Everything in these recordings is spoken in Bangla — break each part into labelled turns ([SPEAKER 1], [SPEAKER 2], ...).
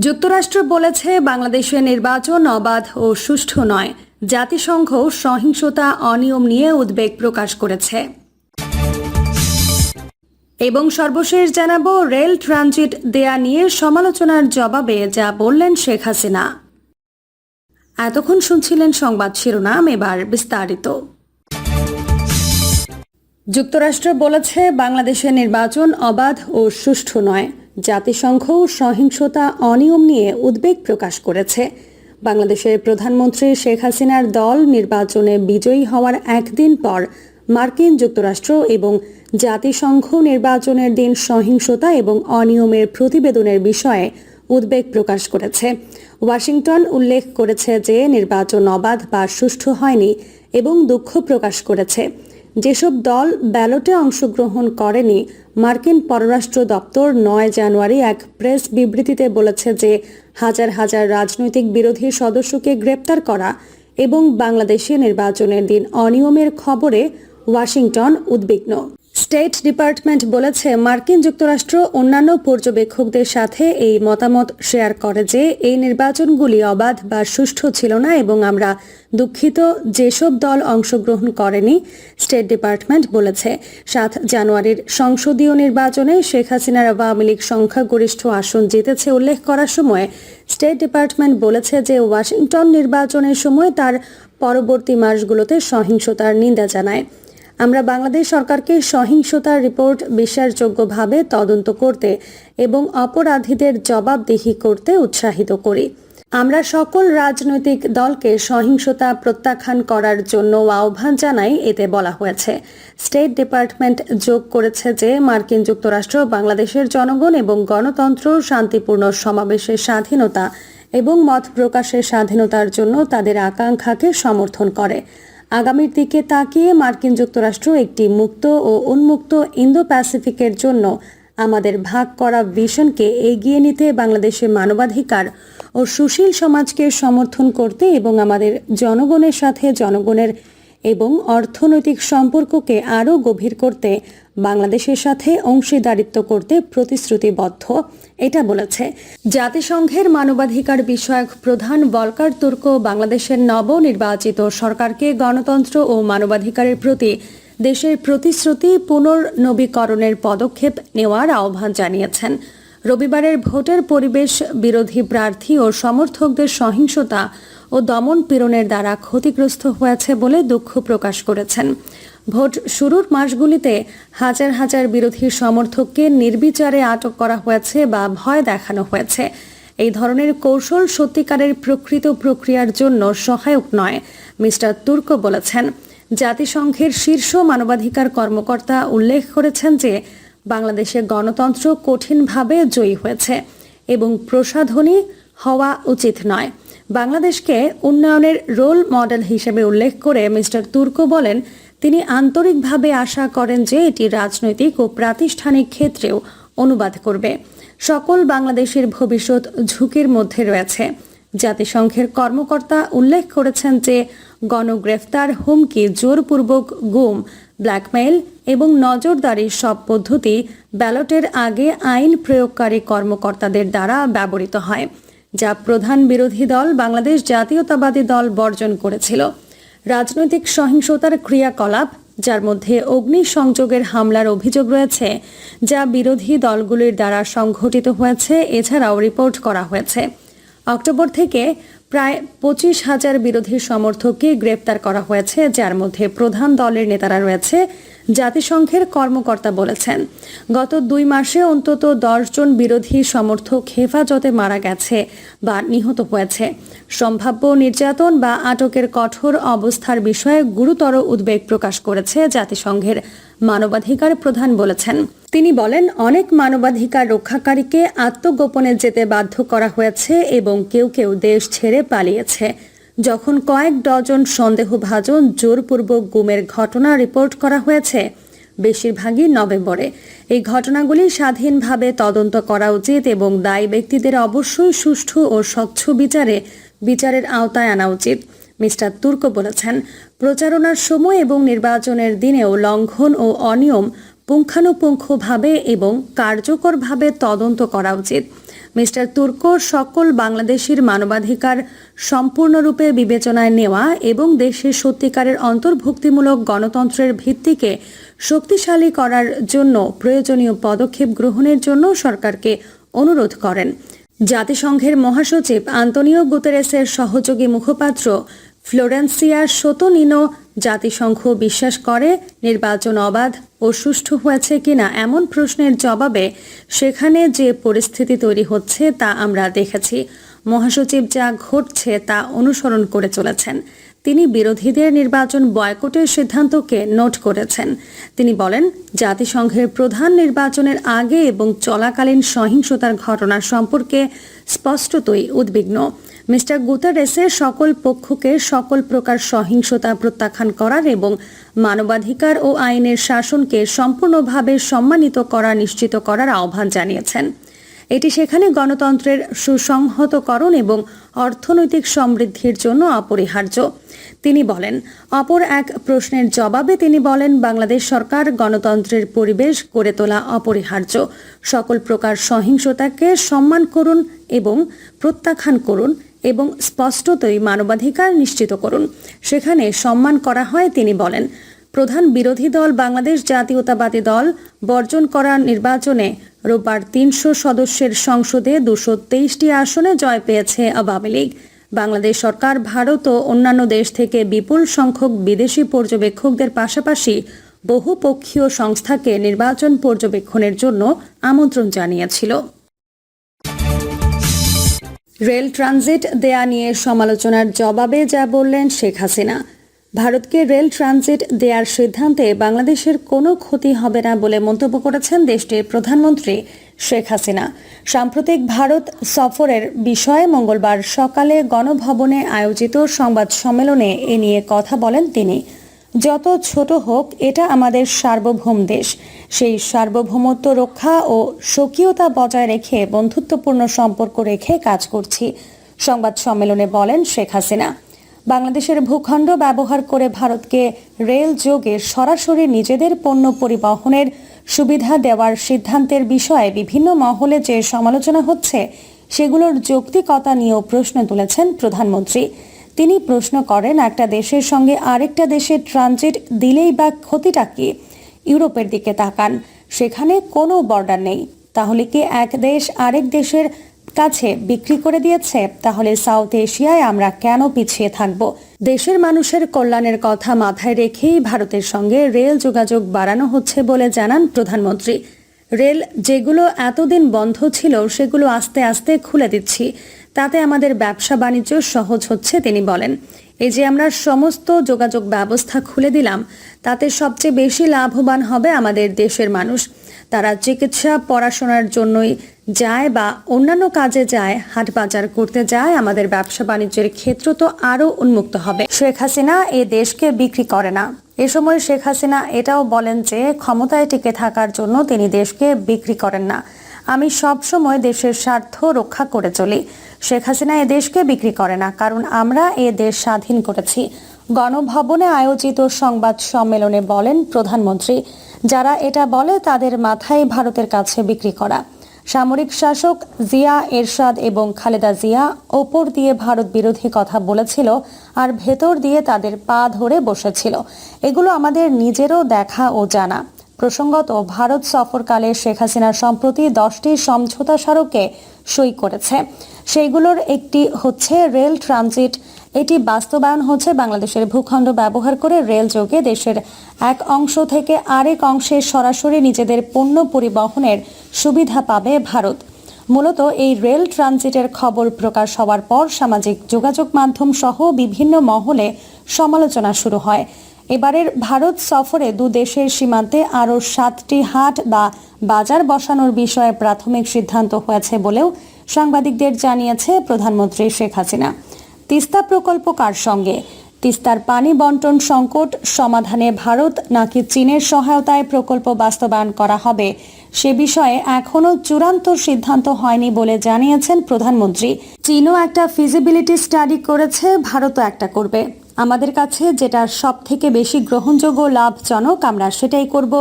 [SPEAKER 1] যুক্তরাষ্ট্র বলেছে বাংলাদেশের নির্বাচন অবাধ ও সুষ্ঠু নয়। জাতিসংঘ সহিংসতা অনিয়ম নিয়ে উদ্বেগ প্রকাশ করেছে। এবং সর্বশেষ জানাব, রেল ট্রানজিট দেয়া নিয়ে সমালোচনার জবাবে যা বললেন শেখ হাসিনা। এতক্ষণ শুনছিলেন সংবাদ শিরোনাম, এবার বিস্তারিত। যুক্তরাষ্ট্র বলেছে, বাংলাদেশের নির্বাচন অবাধ ও সুষ্ঠু নয়। জাতিসংঘ সহিংসতা অনিয়ম নিয়ে উদ্বেগ প্রকাশ করেছে। বাংলাদেশের প্রধানমন্ত্রী শেখ হাসিনার দল নির্বাচনে বিজয়ী হওয়ার একদিন পর মার্কিন যুক্তরাষ্ট্র এবং জাতিসংঘ নির্বাচনের দিন সহিংসতা এবং অনিয়মের প্রতিবেদনের বিষয়ে উদ্বেগ প্রকাশ করেছে। ওয়াশিংটন উল্লেখ করেছে যে নির্বাচন অবাধ বা সুষ্ঠু হয়নি এবং দুঃখ প্রকাশ করেছে। যেসব দল ব্যালটে অংশগ্রহণ করেনি মার্কিন পররাষ্ট্র দপ্তর নয় জানুয়ারি এক প্রেস বিবৃতিতে বলেছে যে হাজার হাজার রাজনৈতিক বিরোধী সদস্যকে গ্রেপ্তার করা এবং বাংলাদেশে নির্বাচনের দিন অনিয়মের খবরে ওয়াশিংটন উদ্বিগ্ন। স্টেট ডিপার্টমেন্ট বলেছে, মার্কিন যুক্তরাষ্ট্র অন্যান্য পর্যবেক্ষকদের সাথে এই মতামত শেয়ার করে যে এই নির্বাচনগুলি অবাধ বা সুষ্ঠু ছিল না এবং আমরা দুঃখিত যেসব দল অংশগ্রহণ করেনি স্টেট ডিপার্টমেন্ট বলেছে। সাত জানুয়ারির সংসদীয় নির্বাচনে শেখ হাসিনার আওয়ামী লীগ সংখ্যাগরিষ্ঠ আসন জিতেছে উল্লেখ করার সময় স্টেট ডিপার্টমেন্ট বলেছে যে ওয়াশিংটন নির্বাচনের সময় তার পরবর্তী মাসগুলোতে সহিংসতার নিন্দা জানায়। আমরা বাংলাদেশ সরকারকে সহিংসতার রিপোর্ট বিশ্বাসযোগ্যভাবে তদন্ত করতে এবং অপরাধীদের জবাবদিহি করতে উৎসাহিত করি। আমরা সকল রাজনৈতিক দলকে সহিংসতা প্রত্যাখ্যান করার জন্য আহ্বান জানাই, এতে বলা হয়েছে। স্টেট ডিপার্টমেন্ট যোগ করেছে যে মার্কিন যুক্তরাষ্ট্র, বাংলাদেশের জনগণ এবং গণতন্ত্র শান্তিপূর্ণ সমাবেশের স্বাধীনতা এবং মত প্রকাশের স্বাধীনতার জন্য তাদের আকাঙ্ক্ষাকে সমর্থন করে। আগামীর দিকে তাকিয়ে মার্কিন যুক্তরাষ্ট্র একটি মুক্ত ও উন্মুক্ত ইন্দো প্যাসিফিকের জন্য আমাদের ভাগ করা ভিশনকে এগিয়ে নিতে বাংলাদেশের মানবাধিকার ও সুশীল সমাজকে সমর্থন করতে এবং আমাদের জনগণের সাথে জনগণের এবং অর্থনৈতিক সম্পর্ককে আরও গভীর করতে, বাংলাদেশের সাথে অংশীদারিত্ব করতে প্রতিশ্রুতিবদ্ধ, এটা বলেছে। জাতিসংঘের মানবাধিকার বিষয়ক প্রধান বলকার তুর্ক বাংলাদেশের নবনির্বাচিত সরকারকে গণতন্ত্র ও মানবাধিকারের প্রতি দেশের প্রতিশ্রুতি পুনর্নবীকরণের পদক্ষেপ নেওয়ার আহ্বান জানিয়েছেন। রবিবারের ভোটের পরিবেশ বিরোধী প্রার্থী ও সমর্থকদের সহিংসতা ও দমন পীড়নের দ্বারা ক্ষতিগ্রস্ত হয়েছে বলে দুঃখ প্রকাশ করেছেন। ভোট শুরুর মাসগুলিতে হাজার হাজার বিরোধী সমর্থককে নির্বিচারে আটক করা হয়েছে বা ভয় দেখানো হয়েছে। এই ধরনের কৌশল সত্যিকারের প্রকৃত প্রক্রিয়ার জন্য সহায়ক নয়, মিস্টার তুর্ক বলেছেন। জাতিসংঘের শীর্ষ মানবাধিকার কর্মকর্তা উল্লেখ করেছেন যে বাংলাদেশের গণতন্ত্র কঠিনভাবে জয়ী হয়েছে এবং প্রসাধনী হওয়া উচিত নয়। বাংলাদেশকে উন্নয়নের রোল মডেল হিসেবে উল্লেখ করে মিস্টার তুর্ক বলেন, তিনি আন্তরিকভাবে আশা করেন যে এটি রাজনৈতিক ও প্রাতিষ্ঠানিক ক্ষেত্রেও অনুবাদ করবে। সকল বাংলাদেশের ভবিষ্যৎ ঝুঁকির মধ্যে রয়েছে। জাতিসংঘের কর্মকর্তা উল্লেখ করেছেন যে, গণগ্রেফতার হুমকি, জোরপূর্বক গুম, ব্ল্যাকমেইল এবং নজরদারির সব পদ্ধতি ব্যালটের আগে আইন প্রয়োগকারী কর্মকর্তাদের দ্বারা ব্যবহৃত হয়। যা প্রধান বিরোধী দল বাংলাদেশ জাতীয়তাবাদী দল বর্জন করেছিল। রাজনৈতিক সহিংসতার ক্রিয়াকলাপ, যার মধ্যে অগ্নি সংযোগের হামলার অভিযোগ রয়েছে, যা বিরোধী দলগুলির দ্বারা সংঘটিত হয়েছে, এছাড়াও রিপোর্ট করা হয়েছে। অক্টোবর থেকে প্রায় পঁচিশ হাজার বিরোধী সমর্থককে গ্রেপ্তার করা হয়েছে, যার মধ্যে প্রধান দলের নেতারা রয়েছে জাতিসংঘের কর্মকর্তা বলেছেন, গত দুই মাসে অন্তত দশজন বিরোধী সমর্থক হেফাজতে মারা গেছে বা নিহত হয়েছে। সম্ভাব্য নির্যাতন বা আটকের কঠোর অবস্থার বিষয়ে গুরুতর উদ্বেগ প্রকাশ করেছে জাতিসংঘের মানবাধিকার প্রধান বলেছেন। তিনি বলেন, অনেক মানবাধিকার রক্ষাকারীকে আত্মগোপনে যেতে বাধ্য করা হয়েছে এবং কেউ কেউ দেশ ছেড়ে পালিয়েছে। যখন কয়েক ডজন সন্দেহভাজন জোরপূর্বক গুমের ঘটনা রিপোর্ট করা হয়েছে, বেশিরভাগই নভেম্বরে। এই ঘটনাগুলি স্বাধীনভাবে তদন্ত করা উচিত এবং দায়ী ব্যক্তিদের অবশ্যই সুষ্ঠু ও স্বচ্ছ বিচারে, বিচারের আওতায় আনা উচিত। মিস্টার তুর্ক বলেছেন, প্রচারণার সময় এবং নির্বাচনের দিনেও লঙ্ঘন ও অনিয়ম পুঙ্খানুপুঙ্খভাবে এবং কার্যকরভাবে তদন্ত করা উচিত। মিস্টার তুর্কো সকল বাংলাদেশির মানবাধিকার সম্পূর্ণরূপে বিবেচনায় নেওয়া এবং দেশের সত্যিকারের অন্তর্ভুক্তিমূলক গণতন্ত্রের ভিত্তিকে শক্তিশালী করার জন্য প্রয়োজনীয় পদক্ষেপ গ্রহণের জন্য সরকারকে অনুরোধ করেন। জাতিসংঘের মহাসচিব আন্তনিও গুতেরেসের সহযোগী মুখপাত্র ফ্লোরেন্সিয়া সোতোনিনো জাতিসংঘ বিশ্বাস করে নির্বাচন অবাধ ও সুষ্ঠু হয়েছে কিনা এমন প্রশ্নের জবাবে সেখানে যে পরিস্থিতি তৈরি হচ্ছে তা আমরা দেখেছি। মহাসচিব যা ঘটছে তা অনুসরণ করে চলেছেন। তিনি বিরোধীদের নির্বাচন বয়কটের সিদ্ধান্তকে নোট করেছেন। তিনি বলেন, জাতিসংঘের প্রধান নির্বাচনের আগে এবং চলাকালীন সহিংসতার ঘটনা সম্পর্কে স্পষ্টতই উদ্বিগ্ন। মিস্টার গুতারেসের সকল পক্ষকে সকল প্রকার সহিংসতা প্রত্যাখ্যান করার এবং মানবাধিকার ও আইনের শাসনকে সম্পূর্ণভাবে সম্মানিত করা নিশ্চিত করার আহ্বান জানিয়েছেন। এটি সেখানে গণতন্ত্রের সুসংহতকরণ এবং অর্থনৈতিক সমৃদ্ধির জন্য অপরিহার্য। তিনি বলেন, অপর এক প্রশ্নের জবাবে তিনি বলেন, বাংলাদেশ সরকার গণতন্ত্রের পরিবেশ গড়ে তোলা অপরিহার্য। সকল প্রকার সহিংসতাকে সম্মান করুন এবং প্রত্যাখ্যান করুন। এবং স্পষ্টতই মানবাধিকার নিশ্চিত করুন। সেখানে সম্মান করা হয়, তিনি বলেন। প্রধান বিরোধী দল বাংলাদেশ জাতীয়তাবাদী দল বর্জন করা নির্বাচনে রোববার তিনশো সদস্যের সংসদে দুশো তেইশটি আসনে জয় পেয়েছে আওয়ামী লীগ। বাংলাদেশ সরকার, ভারত ও অন্যান্য দেশ থেকে বিপুল সংখ্যক বিদেশি পর্যবেক্ষকদের পাশাপাশি বহুপক্ষীয় সংস্থাকে নির্বাচন পর্যবেক্ষণের জন্য আমন্ত্রণ জানিয়েছিল। রেল ট্রানজিট দেয়া নিয়ে সমালোচনার জবাবে যা বললেন শেখ হাসিনা। ভারতকে রেল ট্রানজিট দেওয়ার সিদ্ধান্তে বাংলাদেশের কোনো ক্ষতি হবে না বলে মন্তব্য করেছেন দেশটির প্রধানমন্ত্রী শেখ হাসিনা। সাম্প্রতিক ভারত সফরের বিষয়ে মঙ্গলবার সকালে গণভবনে আয়োজিত সংবাদ সম্মেলনে এ নিয়ে কথা বলেন তিনি। যত ছোট হোক, এটা আমাদের সার্বভৌম দেশ। সেই সার্বভৌমত্ব রক্ষা ও স্বকীয়তা বজায় রেখে বন্ধুত্বপূর্ণ সম্পর্ক রেখে কাজ করছি, সংবাদ সম্মেলনে বলেন শেখ হাসিনা। বাংলাদেশের ভূখণ্ড ব্যবহার করে ভারতকে রেল যোগে সরাসরি নিজেদের পণ্য পরিবহনের সুবিধা দেওয়ার সিদ্ধান্তের বিষয়ে বিভিন্ন মহলে যে সমালোচনা হচ্ছে, সেগুলোর যৌক্তিকতা নিয়েও প্রশ্ন তুলেছেন প্রধানমন্ত্রী। তিনি প্রশ্ন করেন, একটা দেশের সঙ্গে আরেকটা দেশের ট্রানজিট দিলেই বা ক্ষতিটা কি? ইউরোপের দিকে তাকান, সেখানে কোনো বর্ডার নেই। তাহলে কি এক দেশ আরেক দেশের কাছে বিক্রি করে দিয়েছে? তাহলে সাউথ এশিয়ায় আমরা কেন পিছিয়ে থাকব? দেশের মানুষের কল্যাণের কথা মাথায় রেখেই ভারতের সঙ্গে রেল যোগাযোগ বাড়ানো হচ্ছে বলে জানান প্রধানমন্ত্রী। রেল যেগুলো এতদিন বন্ধ ছিল, সেগুলো আস্তে আস্তে খুলে দিচ্ছি। তাতে আমাদের ব্যবসা বাণিজ্য সহজ হচ্ছে, তিনি বলেন। এই যে আমরা সমস্ত যোগাযোগ ব্যবস্থা খুলে দিলাম, তাতে সবচেয়ে বেশি লাভবান হবে আমাদের দেশের মানুষ। তারা চিকিৎসা, পড়াশোনার জন্যই যায় বা অন্যান্য কাজে যায়, হাট বাজার করতে যায়, আমাদের ব্যবসা বাণিজ্যের ক্ষেত্র তো আরও উন্মুক্ত হবে। শেখ হাসিনা এ দেশকে বিক্রি করে না। এ সময় শেখ হাসিনা এটাও বলেন যে, ক্ষমতায় টিকে থাকার জন্য তিনি দেশকে বিক্রি করেন না। আমি সব সময় দেশের স্বার্থ রক্ষা করে চলি। শেখ হাসিনা এ দেশকে বিক্রি করে না, কারণ আমরা এ দেশ স্বাধীন করেছি। গণভবনে আয়োজিত সংবাদ সম্মেলনে বলেন প্রধানমন্ত্রী, যারা এটা বলে তাদের মাথায় ভারতের কাছে বিক্রি করা। সামরিক শাসক জিয়া এরশাদ এবং খালেদা জিয়া ওপর দিয়ে ভারত বিরোধী কথা বলেছিল আর ভেতর দিয়ে তাদের পা ধরে বসেছিল। এগুলো আমাদের নিজেরও দেখা ও জানা। প্রসঙ্গত, ভারত সফরকালে শেখ হাসিনা সম্প্রতি দশটি সমঝোতা স্মারকে সই করেছে। সেইগুলোর একটি হচ্ছে রেল ট্রানজিট, এটি বাস্তবায়ন হচ্ছে বাংলাদেশের ভূখণ্ড ব্যবহার করে রেল যোগে দেশের এক অংশ থেকে আরেক অংশে সরাসরি নিজেদের পণ্য পরিবহনের সুবিধা পাবে ভারত। মূলত এই রেল ট্রানজিটের খবর প্রকাশ হওয়ার পর সামাজিক যোগাযোগ মাধ্যম সহ বিভিন্ন মহলে সমালোচনা শুরু হয়। এবারের ভারত সফরে দু দেশের সীমান্তে আরও সাতটি হাট বা বাজার বসানোর বিষয়ে প্রাথমিক সিদ্ধান্ত হয়েছে বলেও সাংবাদিকদের জানিয়েছে প্রধানমন্ত্রী শেখ হাসিনা। তিস্তা প্রকল্প কার সঙ্গে? তিস্তার পানি বন্টন সংকট, সমাধানে ভারত নাকি চীনের সহায়তায় প্রকল্প বাস্তবায়ন করা হবে? সে বিষয়ে এখনও চূড়ান্ত সিদ্ধান্ত হয়নি বলে জানিয়েছেন প্রধানমন্ত্রী। চীনও একটা ফিজিবিলিটি স্টাডি করেছে, ভারতও একটা করবে। আমাদের কাছে যেটা সব থেকে বেশি গ্রহণযোগ্য লাভজনক, আমরা সেটাই করব।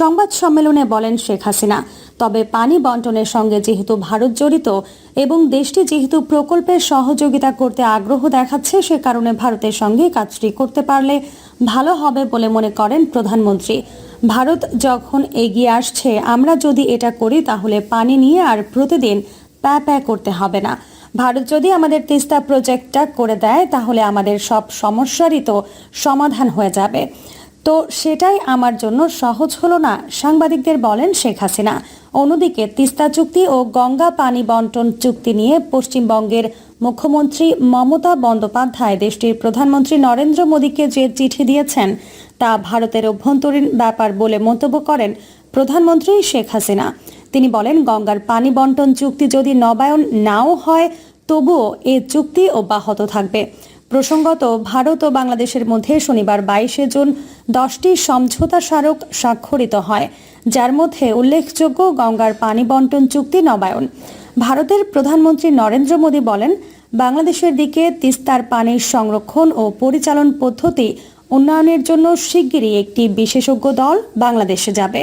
[SPEAKER 1] সংবাদ সম্মেলনে বলেন শেখ হাসিনা। তবে পানি বন্টনের সঙ্গে যেহেতু ভারত জড়িত এবং দেশটি যেহেতু প্রকল্পের সহযোগিতা করতে আগ্রহ দেখাচ্ছে, সে কারণে ভারতের সঙ্গে কাজটি করতে পারলে ভালো হবে বলে মনে করেন প্রধানমন্ত্রী। ভারত যখন এগিয়ে আসছে, আমরা যদি এটা করি, তাহলে পানি নিয়ে আর প্রতিদিন প্যা প্যা করতে হবে না। ভারত যদি আমাদের তিস্তা প্রজেক্টটা করে দেয়, তাহলে আমাদের সব সমস্যারই তো সমাধান হয়ে যাবে। তো সেটাই আমার জন্য সহজ হলো না, সাংবাদিকদের বলেন শেখ হাসিনা। অন্যদিকে তিস্তা চুক্তি ও গঙ্গা পানি বন্টন চুক্তি নিয়ে পশ্চিমবঙ্গের মুখ্যমন্ত্রী মমতা বন্দ্যোপাধ্যায় দেশটির প্রধানমন্ত্রী নরেন্দ্র মোদীকে যে চিঠি দিয়েছেন, তা ভারতের অভ্যন্তরীণ ব্যাপার বলে মন্তব্য করেন প্রধানমন্ত্রী শেখ হাসিনা। তিনি বলেন, গঙ্গার পানি বন্টন চুক্তি যদি নবায়ন নাও হয়, তবুও এ চুক্তি অব্যাহত থাকবে। প্রসঙ্গত, ভারত ও বাংলাদেশের মধ্যে শনিবার বাইশে জুন দশটি সমঝোতা স্মারক স্বাক্ষরিত হয়, যার মধ্যে উল্লেখযোগ্য গঙ্গার পানি বন্টন চুক্তি নবায়ন। ভারতের প্রধানমন্ত্রী নরেন্দ্র মোদী বলেন, বাংলাদেশের দিকে তিস্তার পানির সংরক্ষণ ও পরিচালন পদ্ধতি উন্নয়নের জন্য শিগগিরই একটি বিশেষজ্ঞ দল বাংলাদেশে যাবে।